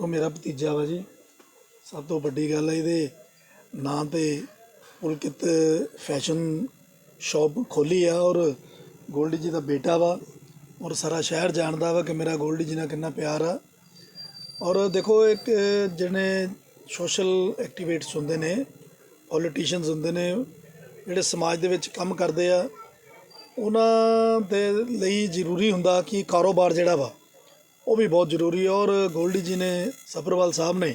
ਦੇਖੋ ਮੇਰਾ ਭਤੀਜਾ ਵਾ ਜੀ। ਸਭ ਤੋਂ ਵੱਡੀ ਗੱਲ ਹੈ ਇਹਦੇ। ਨਾਂ ਤੇ ਪੁਲਕਿਤ ਫੈਸ਼ਨ ਸ਼ਾਪ ਖੋਲ੍ਹੀ ਆ ਔਰ ਗੋਲਡੀ ਜੀ ਦਾ ਬੇਟਾ ਵਾ ਔਰ ਸਾਰਾ ਸ਼ਹਿਰ ਜਾਣਦਾ ਵਾ ਕਿ ਮੇਰਾ ਗੋਲਡੀ ਜੀ ਨਾਲ ਕਿੰਨਾ ਪਿਆਰ ਆ। ਔਰ ਦੇਖੋ ਇੱਕ ਜਿਹੜੇ ਸੋਸ਼ਲ ਐਕਟੀਵੇਟਸ ਹੁੰਦੇ ਨੇ, ਪੋਲੀਟੀਸ਼ੀਅਨਸ ਹੁੰਦੇ ਨੇ, ਜਿਹੜੇ ਸਮਾਜ ਦੇ ਵਿੱਚ ਕੰਮ ਕਰਦੇ ਆ, ਉਹਨਾਂ ਦੇ ਲਈ ਜ਼ਰੂਰੀ ਹੁੰਦਾ ਕਿ ਕਾਰੋਬਾਰ ਜਿਹੜਾ ਵਾ ਉਹ ਵੀ ਬਹੁਤ ਜ਼ਰੂਰੀ ਹੈ ਔਰ ਗੋਲਡੀ ਜੀ ਨੇ ਸਫਰਵਾਲ ਸਾਹਿਬ ਨੇ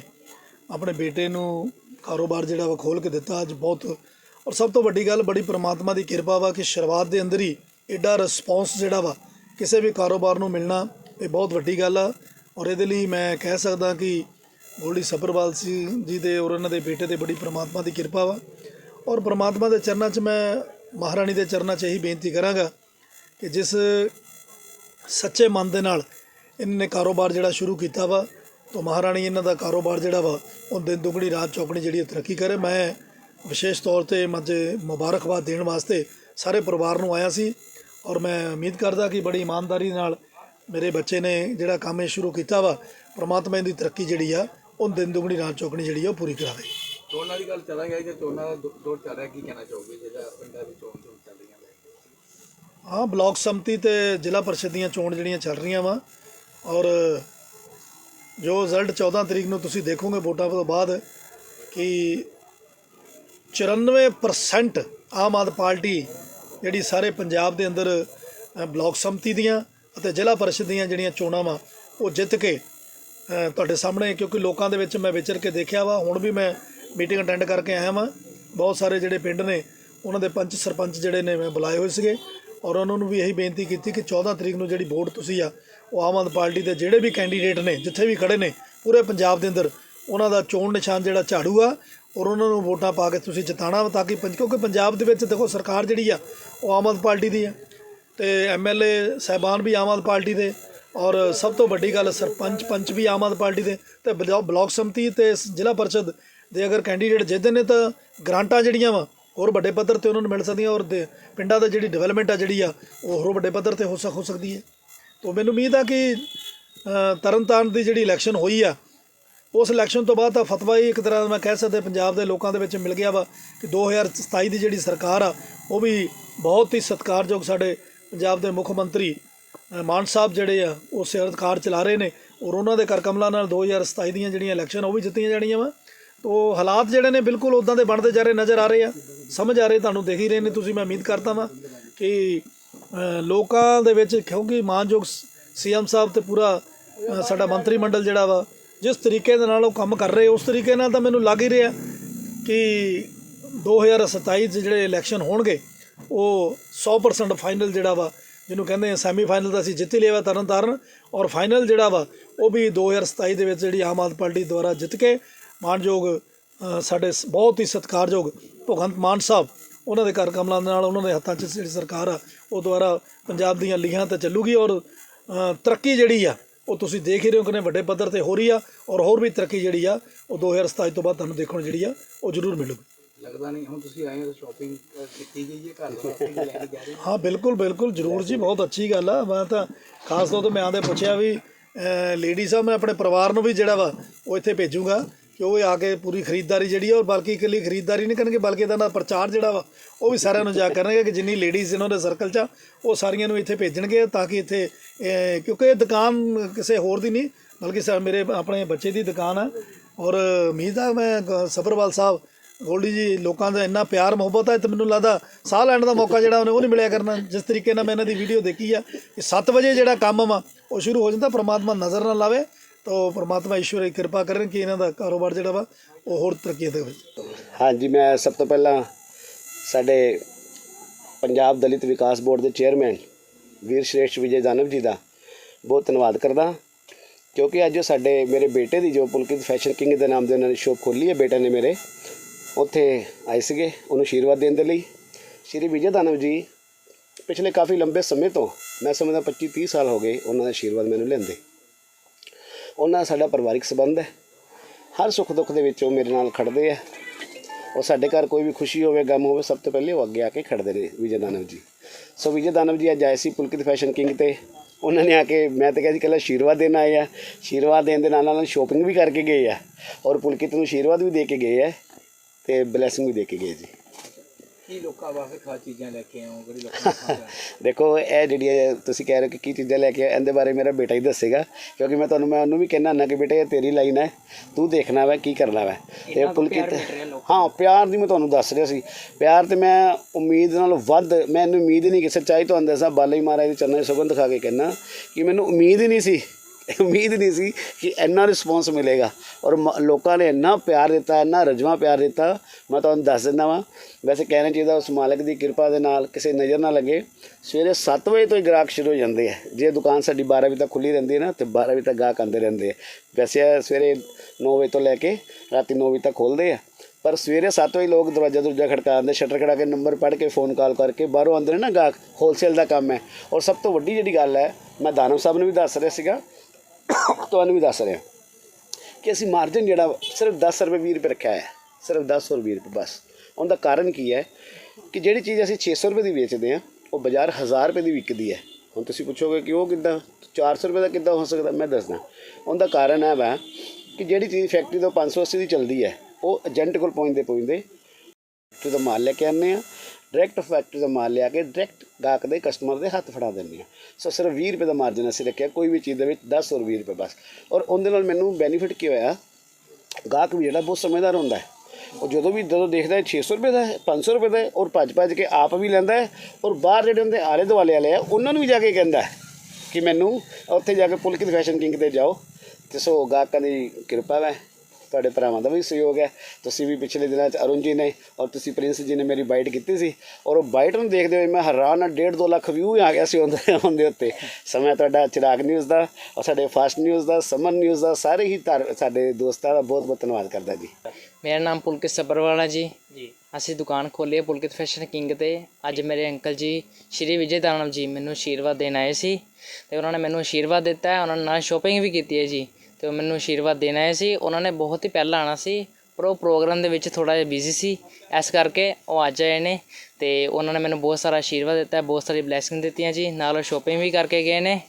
ਆਪਣੇ ਬੇਟੇ ਨੂੰ ਕਾਰੋਬਾਰ ਜਿਹੜਾ ਵਾ ਖੋਲ ਕੇ ਦਿੱਤਾ, ਅੱਜ ਬਹੁਤ ਔਰ ਸਭ ਤੋਂ ਵੱਡੀ ਗੱਲ ਬੜੀ ਪ੍ਰਮਾਤਮਾ ਦੀ ਕਿਰਪਾ ਵਾ ਕਿ ਸ਼ੁਰੂਆਤ ਦੇ ਅੰਦਰ ਹੀ ਐਡਾ ਰਿਸਪੌਂਸ ਜਿਹੜਾ ਵਾ ਕਿਸੇ ਵੀ ਕਾਰੋਬਾਰ ਨੂੰ ਮਿਲਣਾ ਇਹ ਬਹੁਤ ਵੱਡੀ ਗੱਲ ਆ ਔਰ ਇਹਦੇ ਲਈ ਮੈਂ ਕਹਿ ਸਕਦਾ ਕਿ ਗੋਲਡੀ ਸਫਰਵਾਲ ਸੀ ਜੀ ਦੇ ਔਰ ਉਹਨਾਂ ਦੇ ਬੇਟੇ ਤੇ ਬੜੀ ਪ੍ਰਮਾਤਮਾ ਦੀ ਕਿਰਪਾ ਵਾ ਔਰ ਪ੍ਰਮਾਤਮਾ ਦੇ ਚਰਨਾਂ 'ਚ ਮੈਂ ਮਹਾਰਾਣੀ ਦੇ ਚਰਨਾਂ 'ਚ ਇਹੀ ਬੇਨਤੀ ਕਰਾਂਗਾ ਕਿ ਜਿਸ ਸੱਚੇ ਮਨ ਦੇ ਨਾਲ ਇਹਨਾਂ ਨੇ ਕਾਰੋਬਾਰ ਜਿਹੜਾ ਸ਼ੁਰੂ ਕੀਤਾ ਵਾ ਤਾਂ ਮਹਾਰਾਣੀ ਇਹਨਾਂ ਦਾ ਕਾਰੋਬਾਰ ਜਿਹੜਾ ਵਾ ਉਹ ਦਿਨ ਦੁਗਣੀ ਰਾਤ ਚੌਗਣੀ ਜਿਹੜੀ ਤਰੱਕੀ ਕਰੇ। ਮੈਂ ਵਿਸ਼ੇਸ਼ ਤੌਰ ਤੇ ਮੱਝ ਮੁਬਾਰਕਬਾਦ ਦੇਣ ਵਾਸਤੇ ਸਾਰੇ ਪਰਿਵਾਰ ਨੂੰ ਆਇਆ ਸੀ ਔਰ ਮੈਂ ਉਮੀਦ ਕਰਦਾ ਕਿ ਬੜੀ ਇਮਾਨਦਾਰੀ ਨਾਲ ਮੇਰੇ ਬੱਚੇ ਨੇ ਜਿਹੜਾ ਕੰਮ ਇਹ ਸ਼ੁਰੂ ਕੀਤਾ ਵਾ ਪ੍ਰਮਾਤਮਾ ਇਹਦੀ ਤਰੱਕੀ ਜਿਹੜੀ ਆ ਉਹ ਦਿਨ ਦੁਗਣੀ ਰਾਤ ਚੌਗਣੀ ਜਿਹੜੀ ਆ ਉਹ ਪੂਰੀ ਕਰਾਵੇ। ਚੋਣਾਂ ਦੀ ਗੱਲ ਚੱਲਾਂਗੇ ਕਿ ਚੋਣਾਂ ਦਾ ਦੌ- ਦੌਰ ਚੱਲ ਰਿਹਾ ਕੀ ਕਹਿਣਾ ਚਾਹੋਗੇ? ਜਿਹੜਾ ਪਿੰਡਾਂ ਦੀ ਚੋਣ ਚੋਣ ਚੱਲ ਰਹੀਆਂ ਨੇ। ਹਾਂ ਬਲਾਕ ਸੰਮਤੀ ਤੇ ਜ਼ਿਲ੍ਹਾ ਪਰਿਸ਼ਦ ਦੀਆਂ ਚੋਣ ਜਿਹੜੀਆਂ ਚੱਲ ਰਹੀਆਂ ਵਾ ਔਰ ਜੋ ਰਿਜ਼ਲਟ 14 ਤਰੀਕ ਨੂੰ ਤੁਸੀਂ ਦੇਖੋਗੇ ਵੋਟਾਂ ਤੋਂ ਬਾਅਦ ਕਿ 94% ਆਮ ਆਦਮੀ ਪਾਰਟੀ ਜਿਹੜੀ ਸਾਰੇ ਪੰਜਾਬ ਦੇ ਅੰਦਰ ਅ, ਬਲਾਕ ਸੰਮਤੀ ਦੀਆਂ ਅਤੇ ਜ਼ਿਲ੍ਹਾ ਪਰਿਸ਼ਦ ਦੀਆਂ ਜਿਹੜੀਆਂ ਚੋਣਾਂ ਵਾ ਉਹ ਜਿੱਤ ਕੇ ਤੁਹਾਡੇ ਸਾਹਮਣੇ ਕਿਉਂਕਿ ਲੋਕਾਂ ਦੇ ਵਿੱਚ ਮੈਂ ਵਿਚਰ ਕੇ ਦੇਖਿਆ ਵਾ ਹੁਣ ਵੀ ਮੈਂ ਮੀਟਿੰਗ ਅਟੈਂਡ ਕਰਕੇ ਆਇਆ ਵਾਂ। ਬਹੁਤ ਸਾਰੇ ਜਿਹੜੇ ਪਿੰਡ ਨੇ ਉਹਨਾਂ ਦੇ ਪੰਚ ਸਰਪੰਚ ਜਿਹੜੇ ਨੇ ਮੈਂ ਬੁਲਾਏ ਹੋਏ ਸੀਗੇ ਔਰ ਉਹਨਾਂ ਨੂੰ ਵੀ ਇਹੀ ਬੇਨਤੀ ਕੀਤੀ ਕਿ 14 ਤਰੀਕ ਨੂੰ ਜਿਹੜੀ ਵੋਟ ਤੁਸੀਂ ਆ ਉਹ ਆਮ ਆਦਮੀ ਪਾਰਟੀ ਦੇ ਜਿਹੜੇ ਵੀ ਕੈਂਡੀਡੇਟ ਨੇ, ਜਿੱਥੇ ਵੀ ਖੜੇ ਨੇ, ਪੂਰੇ ਪੰਜਾਬ ਦੇ ਅੰਦਰ ਉਹਨਾਂ ਦਾ ਚੋਣ ਨਿਸ਼ਾਨ ਜਿਹੜਾ ਝਾੜੂ ਆ ਔਰ ਉਹਨਾਂ ਨੂੰ ਵੋਟਾਂ ਪਾ ਕੇ ਤੁਸੀਂ ਜਿਤਾਣਾ ਵਾ ਤਾਂ ਕਿ ਪੰਜ- ਕਿਉਂਕਿ ਪੰਜਾਬ ਦੇ ਵਿੱਚ ਦੇਖੋ ਸਰਕਾਰ ਜਿਹੜੀ ਆ, ਉਹ ਆਮ ਆਦਮੀ ਪਾਰਟੀ ਦੀ ਆ। ਤੇ ਐਮਐਲਏ ਸਹਿਬਾਨ ਵੀ ਆਮ ਆਦਮੀ ਪਾਰਟੀ ਦੇ ਔਰ ਸਭ ਤੋਂ ਵੱਡੀ ਗੱਲ ਸਰਪੰਚ ਪੰਚ ਵੀ ਆਮ ਆਦਮੀ ਪਾਰਟੀ ਦੇ ਤੇ ਬਲਾ- ਬਲਾਕ ਸੰਮਤੀ ਤੇ ਜ਼ਿਲ੍ਹਾ ਪਰਿਸ਼ਦ ਦੇ ਅਗਰ ਕੈਂਡੀਡੇਟ ਜਿੱਤਦੇ ਨੇ ਤਾਂ ਗ੍ਰਾਂਟਾਂ ਜਿਹੜੀਆਂ ਵਾ, ਹੋਰ ਵੱਡੇ ਪੱਧਰ ਤੇ ਉਹਨਾਂ ਨੂੰ ਮਿਲ ਸਕਦੀਆਂ ਔਰ ਦੇ- ਪਿੰਡਾਂ ਦਾ ਜਿਹੜੀ ਡਿਵੈਲਪਮੈਂਟ ਆ ਜਿਹੜੀ ਆ, ਉਹ ਹੋਰ ਵੱਡੇ ਪੱਧਰ ਤੇ ਹੋ ਸਕ, ਹੋ ਸਕਦੀ ਹੈ। ਤੋਂ ਮੈਨੂੰ ਉਮੀਦ ਆ ਕਿ ਅ, ਤਰਨਤਾਰਨ ਦੀ ਜਿਹੜੀ ਇਲੈਕਸ਼ਨ ਹੋਈ ਆ ਉਸ ਇਲੈਕਸ਼ਨ ਤੋਂ ਬਾਅਦ ਤਾਂ ਫਤਵਾ ਹੀ ਇੱਕ ਤਰ੍ਹਾਂ ਦਾ ਮੈਂ ਕਹਿ ਸਕਦਾ ਪੰਜਾਬ ਦੇ ਲੋਕਾਂ ਦੇ ਵਿੱਚ ਮਿਲ ਗਿਆ ਵਾ ਕਿ 2027 ਦੀ ਜਿਹੜੀ ਸਰਕਾਰ ਆ ਉਹ ਵੀ ਬਹੁਤ ਹੀ ਸਤਿਕਾਰਯੋਗ ਸਾਡੇ ਪੰਜਾਬ ਦੇ ਮੁੱਖ ਮੰਤਰੀ ਮਾਨ ਸਾਹਿਬ ਜਿਹੜੇ ਆ ਉਹ ਸਰਕਾਰ ਚਲਾ ਰਹੇ ਨੇ ਔਰ ਉਹਨਾਂ ਦੇ ਕਰ ਕਮਲਾਂ ਨਾਲ 2027 ਦੀਆਂ ਜਿਹੜੀਆਂ ਇਲੈਕਸ਼ਨ ਉਹ ਵੀ ਜਿੱਤੀਆਂ ਜਾਣੀਆਂ ਵਾ। ਤੋ ਹਾਲਾਤ ਜਿਹੜੇ ਨੇ ਬਿਲਕੁਲ ਉਦਾਂ ਦੇ ਬਣਦੇ ਜਾ ਰਹੇ ਨਜ਼ਰ ਆ ਰਹੇ ਆ। ਸਮਝ ਆ ਰਹੇ ਤੁਹਾਨੂੰ ਦੇਖ ਹੀ ਰਹੇ ਨੇ ਤੁਸੀਂ ਮੈਂ ਉਮੀਦ ਕਰਦਾ ਵਾਂ ਕਿ ਲੋਕਾਂ ਦੇ ਵਿੱਚ, ਕਿਉਂਕਿ ਮਾਨਯੋਗ ਸੀਐਮ ਸਾਹਿਬ ਤੇ ਪੂਰਾ ਸਾਡਾ ਮੰਤਰੀ ਮੰਡਲ ਜਿਹੜਾ ਵਾ, ਜਿਸ ਤਰੀਕੇ ਦੇ ਨਾਲ ਉਹ ਕੰਮ ਕਰ ਰਹੇ, ਉਸ ਤਰੀਕੇ ਨਾਲ ਤਾਂ ਮੈਨੂੰ ਲੱਗ ਹੀ ਰਿਹਾ ਕਿ 2027 ਚ ਜਿਹੜੇ ਇਲੈਕਸ਼ਨ ਹੋਣਗੇ, ਉਹ 100% ਫਾਈਨਲ ਜਿਹੜਾ ਵਾ, ਜਿਹਨੂੰ ਕਹਿੰਦੇ ਆ ਸੈਮੀ ਫਾਈਨਲ ਦਾ ਅਸੀਂ ਜਿੱਤ ਹੀ ਲਿਆ ਤਰਨ ਤਾਰਨ, ਔਰ ਫਾਈਨਲ ਜਿਹੜਾ ਵਾ, ਉਹ ਵੀ 2027 ਦੇ ਵਿੱਚ ਜਿਹੜੀ ਆਮ ਆਦਮੀ ਪਾਰਟੀ ਦੁਆਰਾ ਜਿੱਤ ਕੇ, ਮਾਨਯੋਗ ਸਾਡੇ ਸ- ਬਹੁਤ ਹੀ ਸਤਿਕਾਰਯੋਗ ਭਗਵੰਤ ਮਾਨ ਸਾਹਿਬ ਉਹਨਾਂ ਦੇ ਕਰ ਕਮਲਾਂ ਦੇ ਨਾਲ ਉਹਨਾਂ ਦੇ ਹੱਥਾਂ 'ਚ ਜਿਹੜੀ ਸਰਕਾਰ ਆ ਉਹ ਦੁਆਰਾ ਪੰਜਾਬ ਦੀਆਂ ਲੀਹਾਂ ਤੇ ਚੱਲੂਗੀ ਔਰ ਤਰੱਕੀ ਜਿਹੜੀ ਆ ਉਹ ਤੁਸੀਂ ਦੇਖ ਹੀ ਰਹੇ ਹੋ ਕਿ ਵੱਡੇ ਪੱਧਰ ਤੇ ਹੋ ਰਹੀ ਆ ਔਰ ਹੋਰ ਵੀ ਤਰੱਕੀ ਜਿਹੜੀ ਆ ਉਹ 2027 ਤੋਂ ਬਾਅਦ ਤੁਹਾਨੂੰ ਦੇਖਣ ਜਿਹੜੀ ਆ ਉਹ ਜ਼ਰੂਰ ਮਿਲੂਗੀ। ਲੱਗਦਾ ਨਹੀਂ ਹੁਣ ਤੁਸੀਂ ਆਏ ਹੋ ਸ਼ਾਪਿੰਗ ਕੀਤੀ ਗਈ ਹੈ ਘਰ ਵਾਸਤੇ ਲੈ ਕੇ ਜਾ ਰਹੇ ਹੋ? ਹਾਂ ਬਿਲਕੁਲ ਬਿਲਕੁਲ ਜ਼ਰੂਰ ਜੀ ਬਹੁਤ ਅੱਛੀ ਗੱਲ ਆ। ਮੈਂ ਤਾਂ ਖਾਸ ਤੌਰ ਤੇ ਮੈਂ ਆਂਦੇ ਪੁੱਛਿਆ ਵੀ ਲੇਡੀ ਸਾਹਿਬ ਮੈਂ ਆਪਣੇ ਪਰਿਵਾਰ ਨੂੰ ਵੀ ਜਿਹੜਾ ਵਾ ਉਹ ਇੱਥੇ ਭੇਜੂਗਾ। ਕਿ ਉਹ ਆ ਕੇ ਪੂਰੀ ਖਰੀਦਦਾਰੀ ਜਿਹੜੀ ਆ ਔਰ ਬਲਕਿ ਇਕੱਲੀ ਖਰੀਦਦਾਰੀ ਨਹੀਂ ਕਰਨਗੇ, ਬਲਕਿ ਇਹਦਾ ਨਾਲ ਪ੍ਰਚਾਰ ਜਿਹੜਾ ਵਾ, ਉਹ ਵੀ ਸਾਰਿਆਂ ਨੂੰ ਜਾ ਕਰਨਗੇ ਕਿ ਜਿੰਨੀ ਲੇਡੀਜ਼ ਇਹਨਾਂ ਦੇ ਸਰਕਲ 'ਚ ਆ, ਉਹ ਸਾਰੀਆਂ ਨੂੰ ਇੱਥੇ ਭੇਜਣਗੇ ਤਾਂ ਕਿ ਇੱਥੇ ਕਿਉਂਕਿ ਇਹ ਦੁਕਾਨ ਕਿਸੇ ਹੋਰ ਦੀ ਨਹੀਂ, ਬਲਕਿ ਸਾ- ਮੇਰੇ ਆਪਣੇ ਬੱਚੇ ਦੀ ਦੁਕਾਨ ਆ। ਔਰ ਉਮੀਦ ਆ ਮੈਂ ਗ- ਸਾਹਿਬ, ਗੋਲਡੀ ਜੀ ਲੋਕਾਂ ਦਾ ਇੰਨਾ ਪਿਆਰ, ਮੁਹੱਬਤ ਹੈ ਤੇ ਮੈਨੂੰ ਲੱਗਦਾ ਸਾਹ ਲੈਣ ਦਾ ਮੌਕਾ ਜਿਹੜਾ ਉਹਨੇ ਉਹ ਨਹੀਂ ਮਿਲਿਆ ਕਰਨਾ। ਜਿਸ ਤਰੀਕੇ ਨਾਲ ਮੈਂ ਇਹਨਾਂ ਦੀ ਵੀਡੀਓ ਦੇਖੀ ਆ ਕਿ 7 ਵਜੇ ਜਿਹੜਾ ਕੰਮ ਵਾ, ਉਹ ਸ਼ੁਰੂ ਹੋ ਜਾਂਦਾ, ਪਰਮਾਤਮਾ ਨਜ਼ਰ ਨਾ ਲਾਵੇ। ਤਾਂ ਪ੍ਰਮਾਤਮਾ ਈਸ਼ਵਰ ਦੀ ਕਿਰਪਾ ਕਰਨ ਕਿ ਇਹਨਾਂ ਦਾ ਕਾਰੋਬਾਰ ਜਿਹੜਾ ਵਾ, ਉਹ ਹੋਰ ਤਰੱਕੀ ਦੇ ਹਾਂਜੀ, ਮੈਂ ਸਭ ਤੋਂ ਪਹਿਲਾਂ ਸਾਡੇ ਪੰਜਾਬ ਦਲਿਤ ਵਿਕਾਸ ਬੋਰਡ ਦੇ ਚੇਅਰਮੈਨ ਵੀਰ ਸ਼੍ਰੇਸ਼ਟ ਵਿਜੇ ਦਾਨਵ ਜੀ ਦਾ ਬਹੁਤ ਧੰਨਵਾਦ ਕਰਦਾ। ਕਿਉਂਕਿ ਅੱਜ ਸਾਡੇ ਮੇਰੇ ਬੇਟੇ ਦੀ ਜੋ ਪੁਲਕਿਤ ਫੈਸ਼ਨ ਕਿੰਗ ਦੇ ਨਾਮ ਦੇ ਉਹਨਾਂ ਨੇ ਸ਼ੋਪ ਖੋਲੀ ਹੈ, ਬੇਟੇ ਨੇ ਮੇਰੇ, ਉੱਥੇ ਆਏ ਸੀਗੇ, ਉਹਨੂੰ ਆਸ਼ੀਰਵਾਦ ਦੇਣ ਦੇ ਲਈ। ਸ਼੍ਰੀ ਵਿਜੇ ਦਾਨਵ ਜੀ, ਪਿਛਲੇ ਕਾਫੀ ਲੰਬੇ ਸਮੇਂ ਤੋਂ, ਮੈਂ ਸਮਝਦਾ 25 30 ਸਾਲ ਹੋ ਗਏ ਉਹਨਾਂ ਦਾ ਆਸ਼ੀਰਵਾਦ ਮੈਨੂੰ ਲੈਂਦੇ। ਉਹਨਾਂ ਦਾ ਸਾਡਾ ਪਰਿਵਾਰਿਕ ਸੰਬੰਧ ਹੈ। ਹਰ ਸੁੱਖ ਦੁੱਖ ਦੇ ਵਿੱਚ ਉਹ ਮੇਰੇ ਨਾਲ ਖੜਦੇ ਆ। ਉਹ ਸਾਡੇ ਘਰ ਕੋਈ ਵੀ ਖੁਸ਼ੀ ਹੋਵੇ, ਗਮ ਹੋਵੇ, ਸਭ ਤੋਂ ਪਹਿਲੇ ਉਹ ਅੱਗੇ ਆ ਕੇ ਖੜਦੇ ਨੇ ਵਿਜੇ ਦਾਨਵ ਜੀ। ਸੋ ਵਿਜੇ ਦਾਨਵ ਜੀ ਅੱਜ ਆਏ ਸੀ ਪੁਲਕਿਤ ਫੈਸ਼ਨ ਕਿੰਗ ਤੇ। ਉਹਨਾਂ ਨੇ ਆ ਕੇ ਮੈਂ ਤਾਂ ਕਿਹਾ ਜੀ ਕੱਲ੍ਹ ਆਸ਼ੀਰਵਾਦ ਦੇਣ ਆਏ ਆ। ਆਸ਼ੀਰਵਾਦ ਦੇਣ ਦੇ ਨਾਲ ਨਾਲ ਸ਼ੋਪਿੰਗ ਵੀ ਕਰਕੇ ਗਏ ਆ। ਔਰ ਪੁਲਕਿਤ ਨੂੰ ਆਸ਼ੀਰਵਾਦ ਵੀ ਦੇ ਕੇ ਗਏ ਆ ਤੇ ਬਲੇਸਿੰਗ ਵੀ ਦੇ ਕੇ ਗਏ ਜੀ। ਕੀ ਲੋਕਾਂ ਵਾਸਤੇ ਖਾਸ ਚੀਜ਼ਾਂ ਲੈ ਕੇ ਆਓ ਜਿਹੜੀ ਲੋਕਾਂ ਨੂੰ ਖਾਣਾ ਦੇਖੋ ਇਹ ਜਿਹੜੀ ਇਹ ਤੁਸੀਂ ਕਹਿ ਰਹੇ ਹੋ ਕਿ ਕੀ ਚੀਜ਼ਾਂ ਲੈ ਕੇ ਆਏ, ਇਹਦੇ ਬਾਰੇ ਮੇਰਾ ਬੇਟਾ ਹੀ ਦੱਸੇਗਾ ਕਿਉਂਕਿ ਮੈਂ ਤੁਹਾਨੂੰ ਮੈਂ ਉਹਨੂੰ ਵੀ ਕਹਿਣਾ ਨਾ ਕਿ ਬੇਟੇ ਇਹ ਤੇਰੀ ਲਾਈਨ ਹੈ ਤੂੰ ਦੇਖਣਾ ਵਾ ਕੀ ਕਰਨਾ ਵਾ। ਤੇ ਪੁਲਕਿਤ ਹਾਂ ਪਿਆਰ ਦੀ ਮੈਂ ਤੁਹਾਨੂੰ ਦੱਸ ਰਿਹਾ ਸੀ। ਪਿਆਰ ਤੇ ਮੈਂ ਉਮੀਦ ਨਾਲ ਵੱਧ ਮੈਨੂੰ ਉਮੀਦ ਹੀ ਨਹੀਂ ਕਿ ਸੱਚਾਈ ਤੁਹਾਨੂੰ ਦੱਸਾਂ ਬਾਲਾ ਮਹਾਰਾਜ ਦੇ ਚਰਨਾਂ 'ਚ ਸੁਗੰਧ ਖਾ ਕੇ ਕਹਿਣਾ ਕਿ ਮੈਨੂੰ ਉਮੀਦ ਹੀ ਨਹੀਂ ਸੀ ਉਮੀਦ ਨਹੀਂ ਸੀ ਕਿ ਇੰਨਾ ਰਿਸਪੌਂਸ ਮਿਲੇਗਾ। ਔਰ ਮ- ਲੋਕਾਂ ਨੇ ਇੰਨਾ ਪਿਆਰ ਦਿੱਤਾ, ਇੰਨਾ ਰਜਵਾ ਪਿਆਰ ਦਿੱਤਾ, ਮੈਂ ਤੁਹਾਨੂੰ ਦੱਸ ਦਿੰਦਾ ਵਾਂ। ਵੈਸੇ ਕਹਿਣਾ ਚਾਹੀਦਾ ਉਸ ਮਾਲਕ ਦੀ ਕਿਰਪਾ ਦੇ ਨਾਲ ਕਿਸੇ ਨਜ਼ਰ ਨਾ ਲੱਗੇ। ਸਵੇਰੇ 7 ਵਜੇ ਤੋਂ ਹੀ ਗ੍ਰਾਹਕ ਸ਼ੁਰੂ ਹੋ ਜਾਂਦੇ ਆ। ਜੇ ਦੁਕਾਨ ਸਾਡੀ 12 ਵਜੇ ਤੱਕ ਖੁੱਲੀ ਰਹਿੰਦੀ ਹੈ ਨਾ, ਤੇ 12 ਵਜੇ ਤੱਕ ਗਾਹਕ ਆਉਂਦੇ ਰਹਿੰਦੇ ਆ। ਵੈਸੇ ਸਵੇਰੇ 9 ਵਜੇ ਤੋਂ ਲੈ ਕੇ ਰਾਤੀ 9 ਵਜੇ ਤੱਕ ਖੋਲਦੇ ਆ। ਪਰ ਸਵੇਰੇ 7 ਵਜੇ ਲੋਕ ਦਰਵਾਜ਼ਾ ਦਰਵਾਜ਼ਾ ਖੜਕਾਉਂਦੇ ਸ਼ਟਰ ਖੜਾ ਕੇ, ਨੰਬਰ ਪੜ੍ਹ ਕੇ ਫੋਨ ਕਾਲ ਕਰਕੇ ਬਾਹਰੋਂ ਆਉਂਦੇ ਨੇ ਨਾ ਗਾਹਕ। ਹੋਲਸੇਲ ਦਾ ਕੰਮ ਹੈ। ਔਰ ਸਭ ਤੋਂ ਵੱਡੀ ਜਿਹੜੀ ਗੱਲ ਹੈ, ਮੈਂ ਦਾਨਵ ਸਾਹਿਬ ਨੂੰ ਵੀ ਦੱਸ ਰਿਹਾ ਸੀਗਾ ਤੁਹਾਨੂੰ ਵੀ ਦੱਸ ਰਿਹਾ ਕਿ ਅਸੀਂ ਮਾਰਜਨ ਜਿਹੜਾ ਸਿਰਫ 10 ਰੁਪਏ 20 ਰੁਪਏ ਰੱਖਿਆ ਹੈ ਸਿਰਫ 10 ਔਰ 20 ਰੁਪਏ, ਬਸ। ਉਹਦਾ ਕਾਰਨ ਕੀ ਹੈ ਕਿ ਜਿਹੜੀ ਚੀਜ਼ ਅਸੀਂ 600 ਰੁਪਏ ਦੀ ਵੇਚਦੇ ਹਾਂ, ਉਹ ਬਾਜ਼ਾਰ 1000 ਰੁਪਏ ਦੀ ਵਿਕਦੀ ਹੈ। ਹੁਣ ਤੁਸੀਂ ਪੁੱਛੋਗੇ ਕਿ ਉਹ ਕਿੱਦਾਂ? 400 ਰੁਪਏ ਦਾ ਕਿੱਦਾਂ ਹੋ ਸਕਦਾ? ਮੈਂ ਦੱਸਦਾ। ਉਹਦਾ ਕਾਰਨ ਹੈ ਵਾ ਕਿ ਜਿਹੜੀ ਚੀਜ਼ ਫੈਕਟਰੀ ਤੋਂ 580 ਦੀ ਚੱਲਦੀ ਹੈ, ਉਹ ਏਜੰਟ ਕੋਲ ਪਹੁੰਚਦੇ ਪਹੁੰਚਦੇ ਫੈਕਟਰੀ ਤੋਂ ਮਾਲ ਲੈ ਕੇ ਆਉਂਦੇ ਆ ਡਾਇਰੈਕਟ ਫੈਕਟਰੀ ਦਾ ਮਾਲ ਲਿਆ ਕੇ ਡਾਇਰੈਕਟ ਗਾਹਕ ਦੇ ਕਸਟਮਰ ਦੇ ਹੱਥ ਫੜਾ ਦਿੰਦੇ ਆ ਸੋ ਸਿਰਫ 20 ਰੁਪਏ ਦਾ ਮਾਰਜਨ ਅਸੀਂ ਰੱਖਿਆ, ਕੋਈ ਵੀ ਚੀਜ਼ ਦੇ ਵਿੱਚ 10 ਔਰ 20 ਰੁਪਏ ਬਸ। ਔਰ ਉਹਦੇ ਨਾਲ ਮੈਨੂੰ ਬੈਨੀਫਿਟ ਕੀ ਹੋਇਆ? ਗਾਹਕ ਵੀ ਜਿਹੜਾ ਬਹੁਤ ਸਮਝਦਾਰ ਹੁੰਦਾ ਹੈ। ਉਹ ਜਦੋਂ ਵੀ ਜਦੋਂ ਦੇਖਦਾ ਹੈ 600 ਰੁਪਏ ਦਾ ਹੈ 500 ਰੁਪਏ ਦਾ ਹੈ ਔਰ ਭੱਜ ਭੱਜ ਕੇ ਆਪ ਵੀ ਲੈਂਦਾ ਹੈ ਔਰ ਬਾਹਰ ਜਿਹੜੇ ਹੁੰਦੇ ਆਲੇ ਦੁਆਲੇ ਵਾਲੇ ਆ, ਉਹਨਾਂ ਨੂੰ ਵੀ ਜਾ ਕੇ ਕਹਿੰਦਾ ਕਿ ਮੈਨੂੰ ਉੱਥੇ ਜਾ ਕੇ ਪੁਲਕਿਤ ਫੈਸ਼ਨ ਕਿੰਗ ਤੇ ਜਾਓ। ਤੇ ਸੋ ਗਾਹਕਾਂ ਦੀ ਕਿਰਪਾ ਹੈ ਤੁਹਾਡੇ ਭਰਾਵਾਂ ਦਾ ਵੀ ਸਹਿਯੋਗ ਹੈ। ਤੁਸੀਂ ਵੀ ਪਿਛਲੇ ਦਿਨਾਂ 'ਚ ਅਰੁਣ ਜੀ ਨੇ ਔਰ ਤੁਸੀਂ ਪ੍ਰਿੰਸ ਜੀ ਨੇ ਮੇਰੀ ਬਾਈਟ ਕੀਤੀ ਸੀ ਔਰ ਉਹ ਬਾਈਟ ਨੂੰ ਦੇਖਦੇ ਹੋਏ ਮੈਂ ਹੈਰਾਨ ਆ 1.5 2 ਲੱਖ ਵਿਊ ਆ ਗਿਆ ਸੀ ਉਹਦੇ ਉਹਦੇ ਉੱਤੇ। ਸਮਾਂ ਤੁਹਾਡਾ ਚਿਰਾਗ ਨਿਊਜ਼ ਦਾ ਔਰ ਸਾਡੇ ਫਾਸਟ ਨਿਊਜ਼ ਦਾ ਸਮਨ ਨਿਊਜ਼ ਦਾ ਸਾਰੇ ਹੀ ਧਰ- ਸਾਡੇ ਦੋਸਤਾਂ ਦਾ ਬਹੁਤ ਬਹੁਤ ਧੰਨਵਾਦ ਕਰਦਾ ਜੀ। ਮੇਰਾ ਨਾਮ ਪੁਲਕਿਤ ਸੱਬਰਵਾਲਾ ਜੀ। ਜੀ। ਅਸੀਂ ਦੁਕਾਨ ਖੋਲੀ ਹੈ ਪੁਲਕਿਤ ਫੈਸ਼ਨ ਕਿੰਗ ਤੇ। ਅੱਜ ਮੇਰੇ ਅੰਕਲ ਜੀ ਸ਼੍ਰੀ ਵਿਜੇ ਦਾਨਵ ਜੀ ਮੈਨੂੰ ਆਸ਼ੀਰਵਾਦ ਦੇਣ ਆਏ ਸੀ ਤੇ ਉਹਨਾਂ ਨੇ ਮੈਨੂੰ ਆਸ਼ੀਰਵਾਦ ਦਿੱਤਾ ਹੈ। ਉਹਨਾਂ ਨਾਲ ਸ਼ੋਪਿੰਗ ਵੀ ਕੀਤੀ ਹੈ ਜੀ। ਤੇ ਉਹ ਮੈਨੂੰ ਆਸ਼ੀਰਵਾਦ ਦੇਣ ਆਏ ਸੀ। ਉਹਨਾਂ ਨੇ ਬਹੁਤ ਹੀ ਪਹਿਲਾਂ ਆਉਣਾ ਸੀ, ਪਰ ਉਹ ਪ੍ਰੋਗਰਾਮ ਦੇ ਵਿੱਚ ਥੋੜ੍ਹਾ ਜਿਹਾ ਬਿਜ਼ੀ ਸੀ। ਇਸ ਕਰਕੇ ਉਹ ਅੱਜ ਆਏ ਨੇ ਅਤੇ ਉਹਨਾਂ ਨੇ ਮੈਨੂੰ ਬਹੁਤ ਸਾਰਾ ਆਸ਼ੀਰਵਾਦ ਦਿੱਤਾ, ਬਹੁਤ ਸਾਰੀ ਬਲੈਸਿੰਗ ਦਿੱਤੀਆਂ ਜੀ। ਨਾਲ ਉਹ ਸ਼ੋਪਿੰਗ ਵੀ ਕਰਕੇ ਗਏ ਨੇ।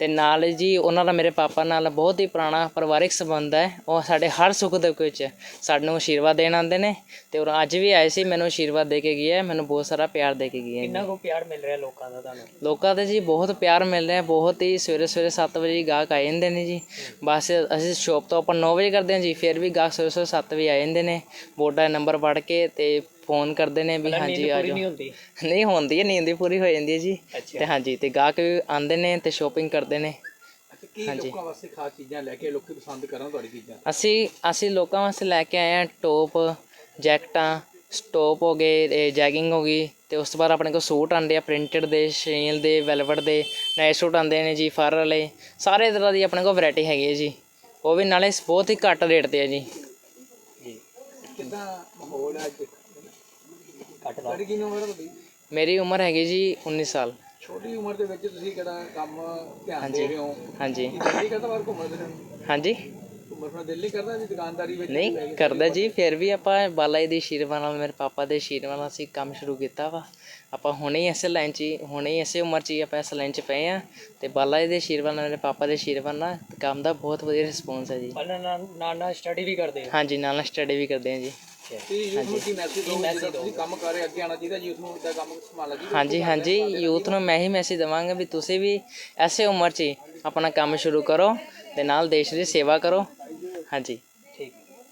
ਤੇ ਨਾਲ ਜੀ ਉਹਨਾਂ ਦਾ ਮੇਰੇ ਪਾਪਾ ਨਾਲ ਬਹੁਤ ਹੀ ਪੁਰਾਣਾ ਪਰਿਵਾਰਿਕ ਸੰਬੰਧ ਹੈ। ਉਹ ਸਾਡੇ ਹਰ ਸੁੱਖ ਦੁੱਖ ਵਿੱਚ ਸਾਨੂੰ ਆਸ਼ੀਰਵਾਦ ਦੇਣ ਆਉਂਦੇ ਨੇ ਤੇ ਉਹ ਅੱਜ ਵੀ ਆਏ ਸੀ ਮੈਨੂੰ ਆਸ਼ੀਰਵਾਦ ਦੇ ਕੇ ਗਏ ਹੈ ਮੈਨੂੰ ਬਹੁਤ ਸਾਰਾ ਪਿਆਰ ਦੇ ਕੇ ਗਏ ਕਿੰਨਾ ਕੋ ਪਿਆਰ ਮਿਲ ਰਿਹਾ ਲੋਕਾਂ ਦਾ ਤੁਹਾਨੂੰ? ਲੋਕਾਂ ਦਾ ਜੀ ਬਹੁਤ ਪਿਆਰ ਮਿਲ ਰਿਹਾ ਬਹੁਤ ਹੀ ਸਵੇਰੇ ਸਵੇਰੇ 7 ਵਜੇ ਹੀ ਗਾਹਕ ਆ ਜਾਂਦੇ ਨੇ ਜੀ। ਬਸ ਅਸੀਂ ਸ਼ੋਪ ਤੋਂ ਆਪਾਂ 9 ਵਜੇ ਕਰਦੇ ਹਾਂ ਜੀ ਫਿਰ ਵੀ ਗਾਹਕ ਸਵੇਰੇ ਸਵੇਰੇ 7 ਵਜੇ ਆ ਜਾਂਦੇ ਨੇ। ਬੋਰਡ ਦਾ ਨੰਬਰ ਪੜ੍ਹ ਕੇ ਤੇ ਫੋਨ ਕਰਦੇ ਨੇ ਵੀ ਹਾਂਜੀ ਆ ਜਾਓ ਨਹੀਂ ਹੁੰਦੀ? ਹੈ ਨੀਂਦ ਵੀ ਪੂਰੀ ਹੋ ਜਾਂਦੀ ਹੈ ਜੀ। ਤੇ ਹਾਂਜੀ ਤੇ ਗਾਹਕ ਆਉਂਦੇ ਨੇ ਤੇ ਸ਼ੋਪਿੰਗ ਕਰਦੇ ਨੇ। ਕੀ ਲੋਕਾਂ ਵਾਸਤੇ ਖਾਸ ਚੀਜ਼ਾਂ ਲੈ ਕੇ ਲੋਕੀ ਪਸੰਦ ਕਰਨ ਤੁਹਾਡੀ ਚੀਜ਼ਾਂ? ਅਸੀਂ ਅਸੀਂ ਲੋਕਾਂ ਵਾਸਤੇ ਲੈ ਕੇ ਆਏ ਹਾਂ ਟੋਪ ਜੈਕਟਾਂ ਸਟੋਪ ਹੋ ਗਏ ਜੈਗਿੰਗ ਹੋ ਗਈ ਤੇ ਉਸ ਤੋਂ ਬਾਅਦ ਆਪਣੇ ਕੋਲ ਸੂਟ ਆਉਂਦੇ ਆ ਪ੍ਰਿੰਟਡ ਦੇ ਸ਼ੇਲ ਦੇ ਵੈਲਵਟ ਦੇ ਨਾਈਟ ਸੂਟ ਆਉਂਦੇ ਨੇ ਜੀ ਫਰ ਵਾਲੇ। ਸਾਰੇ ਤਰ੍ਹਾਂ ਦੀ ਆਪਣੇ ਕੋਲ ਵੈਰਾਈਟੀ ਹੈਗੀ ਹੈ ਜੀ। ਉਹ ਵੀ ਨਾਲੇ ਬਹੁਤ ਹੀ ਘੱਟ ਰੇਟ ਤੇ ਹੈ ਜੀ। ਕਿੱਦਾਂ ਮਾਹੌਲ ਹੈ ਅੱਜ? ਘੱਟ ਉਮਰ ਤੁਹਾਡੀ? ਮੇਰੀ ਉਮਰ ਹੈਗੀ ਜੀ 19 ਸਾਲ। ਛੋਟੀ ਉਮਰ ਦੇ ਵਿੱਚ ਤੁਸੀਂ ਕਿਹੜਾ ਕੰਮ ਧਿਆਨ ਦੇ ਰਹੇ ਹੋ? ਹਾਂਜੀ। ਦਿਲ ਕਰਦਾ ਬਾਹਰ ਫਿਰਨ? ਨੂੰ? ਹਾਂਜੀ। ਘੁੰਮਣ ਫਿਰਨ ਦਿਲ ਨਹੀਂ ਕਰਦਾ ਵੀ ਦੁਕਾਨਦਾਰੀ ਵਿੱਚ? ਨਹੀਂ ਕਰਦਾ ਜੀ ਫਿਰ ਵੀ ਆਪਾਂ ਬਾਲਾ ਜੀ ਦੀ ਆਸ਼ੀਰਵਾਦ ਨਾਲ ਮੇਰੇ ਪਾਪਾ ਦੇ ਆਸ਼ੀਰਵਾਦ ਨਾਲ ਅਸੀਂ ਕੰਮ ਸ਼ੁਰੂ ਕੀਤਾ ਵਾ। ਆਪਾਂ ਹੁਣੇ ਹੀ ਇਸੇ ਲਾਈਨ 'ਚ ਹੁਣੇ ਹੀ ਇਸੇ ਉਮਰ 'ਚ ਹੀ ਆਪਾਂ ਇਸ ਲਾਈਨ 'ਚ ਪਏ ਆ ਤੇ ਬਾਲਾ ਜੀ ਦੇ ਆਸ਼ੀਰਵਾਦ ਨਾਲ ਮੇਰੇ ਪਾਪਾ ਦੇ ਆਸ਼ੀਰਵਾਦ ਨਾਲ ਕੰਮ ਦਾ ਬਹੁਤ ਵਧੀਆ ਰਿਸਪੌਂਸ ਹੈ ਜੀ। ਨਾਲ ਨਾਲ ਸਟੱਡੀ ਵੀ ਕਰਦੇ ਹੋ ਹਾਂਜੀ ਨਾਲ ਨਾਲ ਸਟੱਡੀ ਵੀ ਕਰਦੇ ਹਾਂ ਜੀ। ਤੁਸੀਂ ਯੂਥ ਨੂੰ ਕੀ ਮੈਸੇਜ ਦੋਗੇ ਜਿਹੜਾ ਤੁਸੀਂ ਕੰਮ ਕਰ ਰਹੇ ਅੱਗੇ ਆਉਣਾ ਚਾਹੀਦਾ ਯੂਥ ਨੂੰ ਇਦਾਂ ਕੰਮ ਸੰਭਾਲਣਾ ਚਾਹੀਦਾ ਹਾਂਜੀ ਹਾਂਜੀ। ਯੂਥ ਨੂੰ ਮੈਂ ਹੀ ਮੈਸੇਜ ਦਵਾਂਗਾ ਵੀ ਤੁਸੀਂ ਵੀ ਐਸੇ ਉਮਰ 'ਚ ਹੀ ਆਪਣਾ ਕੰਮ ਸ਼ੁਰੂ ਕਰੋ ਤੇ ਨਾਲ ਦੇਸ਼ ਦੀ ਸੇਵਾ ਕਰੋ। ਹਾਂਜੀ।